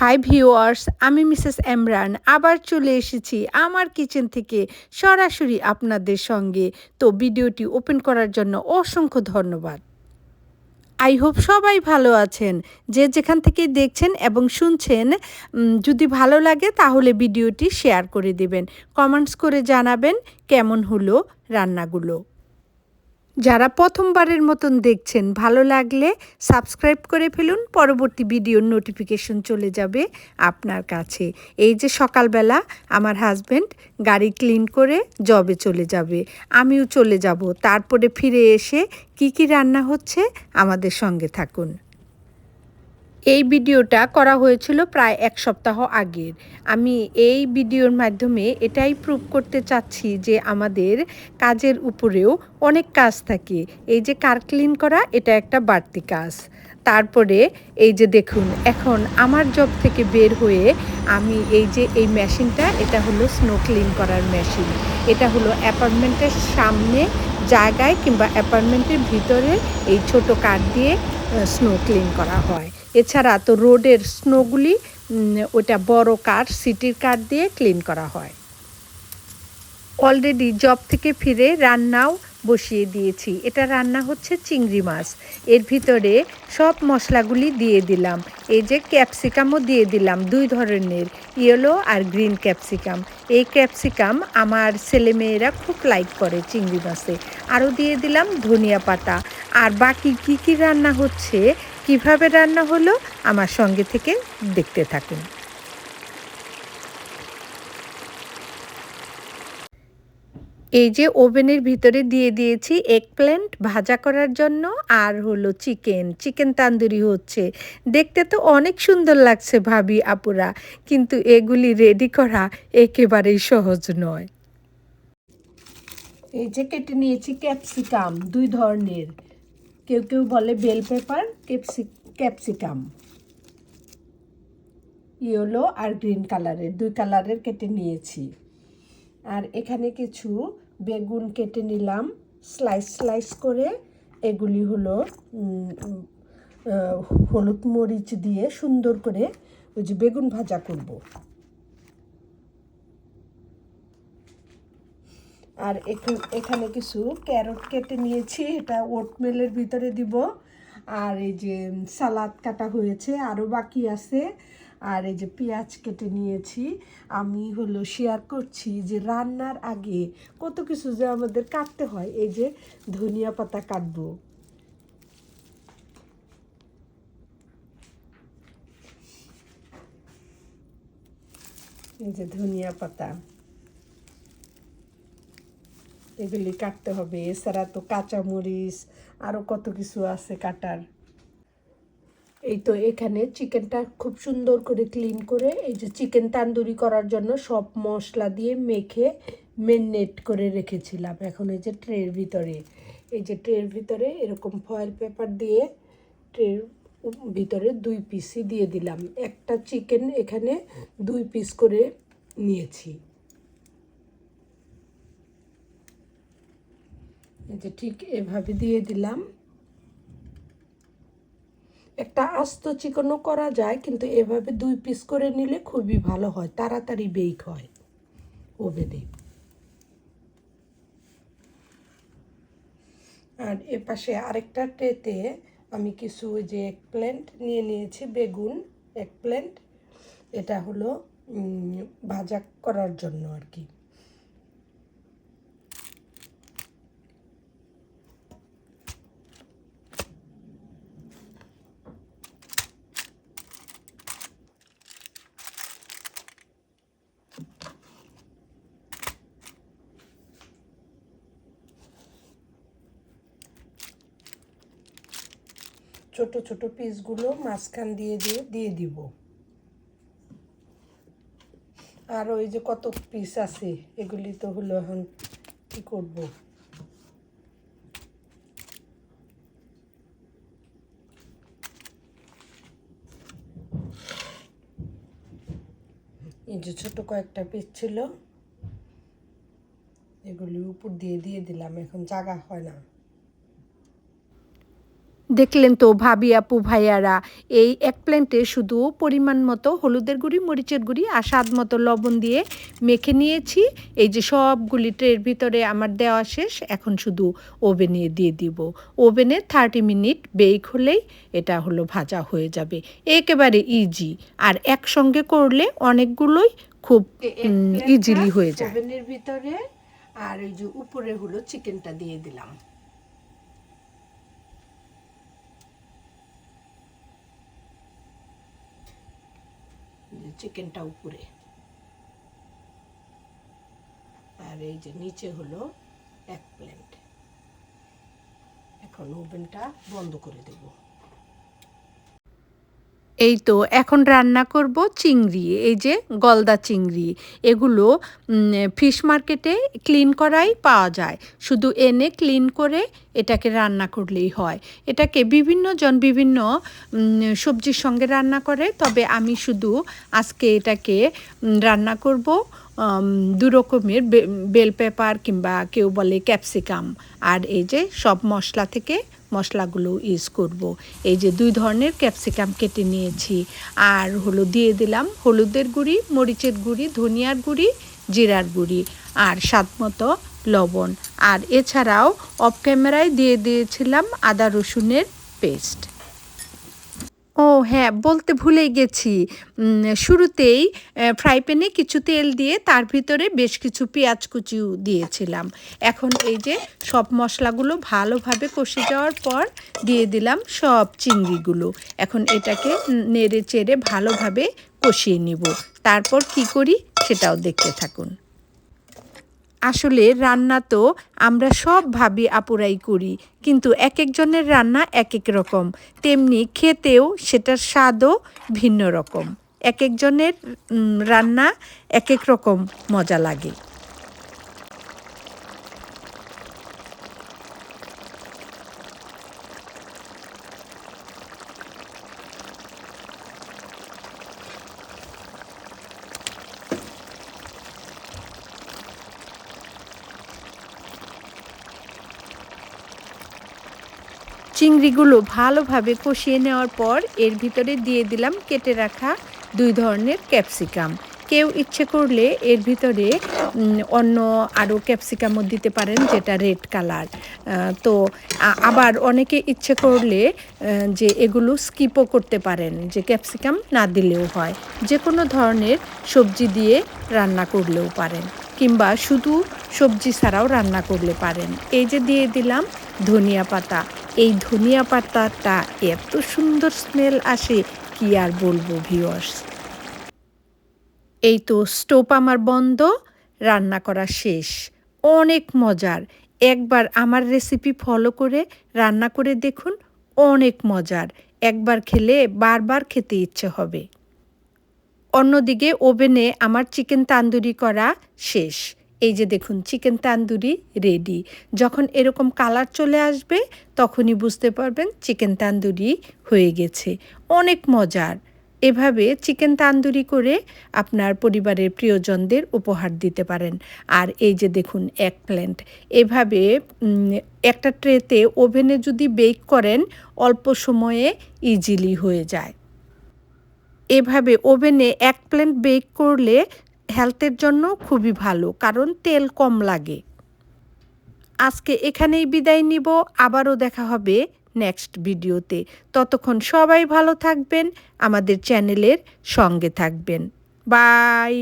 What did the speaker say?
High viewers আমি Mrs Imran আবার চলে এসেছি আমার কিচেন থেকে সরাসরি আপনাদের সঙ্গে। তো ভিডিওটি ওপেন করার জন্য অসংখ্য ধন্যবাদ। আই হোপ সবাই ভালো আছেন। যে যেখান থেকে দেখছেন এবং শুনছেন যদি ভালো লাগে তাহলে ভিডিওটি শেয়ার করে দেবেন। কমেন্টস করে জানাবেন কেমন হলো রান্নাগুলো। যারা প্রথমবারের মতন দেখছেন, ভালো লাগলে সাবস্ক্রাইব করে ফেলুন, পরবর্তী ভিডিওর নোটিফিকেশন চলে যাবে আপনার কাছে। এই যে সকালবেলা আমার হাজব্যান্ড গাড়ি ক্লিন করে জবে চলে যাবে, আমিও চলে যাব। তারপরে ফিরে এসে কি কি রান্না হচ্ছে আমাদের সঙ্গে থাকুন। এই ভিডিওটা করা হয়েছিল প্রায় এক সপ্তাহ আগের। আমি এই ভিডিওর মাধ্যমে এটাই প্রুভ করতে চাচ্ছি যে আমাদের কাজের উপরেও অনেক কাজ থাকে। এই যে কার ক্লিন করা, এটা একটা বাড়তি কাজ। তারপরে এই যে দেখুন, এখন আমার জব থেকে বের হয়ে আমি এই যে এই মেশিনটা এটা হলো স্নো ক্লিন করার মেশিন এটা হলো অ্যাপার্টমেন্টের সামনে জায়গায় কিংবা অ্যাপার্টমেন্টের ভিতরে এই ছোট কাঠ দিয়ে স্নো ক্লিন করা হয়। এছাড়া তো রোডের স্নোগুলি ওটা বড় কার সিটির কার দিয়ে ক্লিন করা হয়। অলরেডি জব থেকে ফিরে রান্নাও বসিয়ে দিয়েছি। এটা রান্না হচ্ছে চিংড়ি মাছ। এর ভিতরে সব মশলাগুলি দিয়ে দিলাম। এই যে ক্যাপসিকামও দিয়ে দিলাম দুই ধরনের, ইয়েলো আর গ্রিন ক্যাপসিকাম। এই ক্যাপসিকাম আমার ছেলেমেয়েরা খুব লাইক করে চিংড়ি মাছে। আরও দিয়ে দিলাম ধনিয়া পাতা। আর বাকি কি কি রান্না হচ্ছে, কীভাবে রান্না হলো, আমার সঙ্গে থেকে দেখতে থাকুন। এই যে ওভেনের ভিতরে দিয়ে দিয়েছি এগ প্ল্যান্ট ভাজা করার জন্য, আর হলো চিকেন চিকেন তান্দুরি হচ্ছে। দেখতে তো অনেক সুন্দর লাগছে ভাবি, আপুরা। কিন্তু এগুলি রেডি করা একেবারেই সহজ নয়। এই যে কেটে নিয়েছি ক্যাপসিকাম দুই ধরনের। কেউ কেউ বলে বেল পেপার ক্যাপসি ক্যাপসিকাম ইয়েলো আর গ্রিন কালারের দুই কালারের কেটে নিয়েছি। আর এখানে কিছু বেগুন কেটে নিলাম। স্লাইস স্লাইস করে এগুলি হলো হলুদ মরিচ দিয়ে সুন্দর করে ওই যে বেগুন ভাজা করব। আর এখানে কিছু ক্যারট কেটে নিয়েছি, এটা ওটমেলের ভিতরে দিব। আর এই যে সালাদ কাটা হয়েছে, আরও বাকি আছে। আর এই যে পেঁয়াজ কেটে নিয়েছি, আমি হলো শেয়ার করছি যে রান্নার আগে কত কিছু যে আমাদের কাটতে হয়, এই যে ধনিয়া পাতা কাটবো। এই যে ধনিয়া পাতা, এগুলি কাটতে হবে, এছাড়া তো কাঁচামরিচ আরও কত কিছু আছে কাটার। এই তো এখানে চিকেনটা খুব সুন্দর করে ক্লিন করে, এই যে চিকেন তান্দুরি করার জন্য সব মশলা দিয়ে মেখে মেরিনেট করে রেখেছিলাম। এখন এই যে ট্রের ভিতরে, এই যে ট্রের ভিতরে এরকম ফয়েল পেপার দিয়ে ট্রের ভিতরে দুই পিসই দিয়ে দিলাম। একটা চিকেন এখানে দুই পিস করে নিয়েছি। এই যে ঠিক এভাবে দিয়ে দিলাম। একটা আস্ত চিকনও করা যায়, কিন্তু এভাবে দুই পিস করে নিলে খুবই ভালো হয়, তাড়াতাড়ি বেক হয় ওভেনে। আর এ পাশে আরেকটা ট্রেতে আমি কিছু যে এক প্ল্যান্ট নিয়ে নিয়েছি, বেগুন এক প্ল্যান্ট এটা হলো ভাজা করার জন্য আর কি। ছোট ছোট পিসগুলো মাঝখান দিয়ে দিয়ে দিয়ে দিব। আর ওই যে কত পিস আছে, এগুলি তো হলো এখন কি করব? এই যে ছোট কয়েকটা পিস ছিল, এগুলি উপর দিয়ে দিয়ে দিলাম, এখন জায়গা হয় না। দেখলেন তো ভাবি আপু ভাইয়ারা। এই এক প্লেন্টে শুধু পরিমাণ মতো হলুদের গুঁড়ি মরিচের গুঁড়ি আর স্বাদ মতো লবণ দিয়ে মেখে নিয়েছি। এই যে সবগুলি ট্রের ভিতরে আমার দেওয়া শেষ এখন শুধু ওভেনে দিয়ে দিব। ওভেনে থার্টি মিনিট বেক হলেই এটা হলো ভাজা হয়ে যাবে। একেবারে ইজি আর একসঙ্গে করলে অনেকগুলোই খুব ইজিলি হয়ে যায়। ওভেনের ভিতরে আর ওই যে উপরে হলো চিকেনটা দিয়ে দিলাম। চিকেনটা উপরে। আর এই যে নিচে হলো এক প্লেট। এখন ওভেনটা বন্ধ করে দেবো। এই তো এখন রান্না করব চিংড়ি, এই যে গলদা চিংড়ি। এগুলো ফিশ মার্কেটে ক্লিন করাই পাওয়া যায়। শুধু এনে ক্লিন করে এটাকে রান্না করলেই হয়। এটাকে বিভিন্ন জন বিভিন্ন সবজির সঙ্গে রান্না করে, তবে আমি শুধু আজকে এটাকে রান্না করব দু রকমের বেল পেপার কিংবা কেউ বলে ক্যাপসিকাম। আর এই যে সব মশলা থেকে মশলাগুলো ইউজ করব। এই যে দুই ধরনের ক্যাপসিকাম কেটে নিয়েছি। আর হলো দিয়ে দিলাম হলুদের গুঁড়ি, মরিচের গুঁড়ি, ধনিয়ার গুঁড়ি, জিরার গুঁড়ি আর স্বাদ মতো লবণ। আর এছাড়াও অফ ক্যামেরায় দিয়ে দিয়েছিলাম আদা রসুনের পেস্ট ও হ্যাঁ বলতে ভুলে গেছি। শুরুতেই ফ্রাই প্যানে কিছু তেল দিয়ে তার ভিতরে বেশ কিছু পেঁয়াজ কুচিও দিয়েছিলাম। এখন এই যে সব মশলাগুলো ভালোভাবে কষে যাওয়ার পর দিয়ে দিলাম সব চিংড়িগুলো। এখন এটাকে নেড়ে চেড়ে ভালোভাবে কষিয়ে নিব। তারপর কি করি সেটাও দেখতে থাকুন। আসলে রান্না তো আমরা সব ভাবি আপুরাই করি, কিন্তু এক একজনের রান্না এক এক রকম। তেমনি খেতেও সেটার স্বাদও ভিন্ন রকম। এক একজনের রান্না এক এক রকম মজা লাগে। চিংড়িগুলো ভালোভাবে কষিয়ে নেওয়ার পর এর ভিতরে দিয়ে দিলাম কেটে রাখা দুই ধরনের ক্যাপসিকাম। কেউ ইচ্ছে করলে এর ভিতরে অন্য আরও ক্যাপসিকামও দিতে পারেন যেটা রেড কালার। তো আবার অনেকে ইচ্ছে করলে যে এগুলো স্কিপও করতে পারেন, যে ক্যাপসিকাম না দিলেও হয়। যে কোনো ধরনের সবজি দিয়ে রান্না করলেও পারেন। কিংবা শুধু সবজি ছাড়াও রান্না করলে পারেন। এই যে দিয়ে দিলাম ধনিয়া পাতা। এই ধনিয়া পাতাটা এত সুন্দর স্মেল আসে, কি আর বলব ভিওয়ার্স এই তো স্টোভ আমার বন্ধ, রান্না করা শেষ। অনেক মজার। একবার আমার রেসিপি ফলো করে, রান্না করে দেখুন, অনেক মজার। একবার খেলে বারবার খেতে ইচ্ছে হবে। অন্যদিকে ওভেনে আমার চিকেন তান্দুরি করা শেষ। এই যে দেখুন, চিকেন তান্দুরি রেডি যখন এরকম কালার চলে আসবে, তখনই বুঝতে পারবেন চিকেন তান্দুরি হয়ে গেছে। অনেক মজার। এভাবে চিকেন তান্দুরি করে আপনার পরিবারের প্রিয়জনদের উপহার দিতে পারেন। আর এই যে দেখুন এক প্ল্যান্ট এভাবে একটা ট্রেতে ওভেনে যদি বেক করেন, অল্প সময়ে ইজিলি হয়ে যায়। এভাবে ওভেনে এক প্লেন্ট বেক করলে হেলথের জন্য খুবই ভালো, কারণ তেল কম লাগে। আজকে এখানেই বিদায় নিব, আবারও দেখা হবে নেক্সট ভিডিওতে ততক্ষণ সবাই ভালো থাকবেন, আমাদের চ্যানেলের সঙ্গে থাকবেন। বাই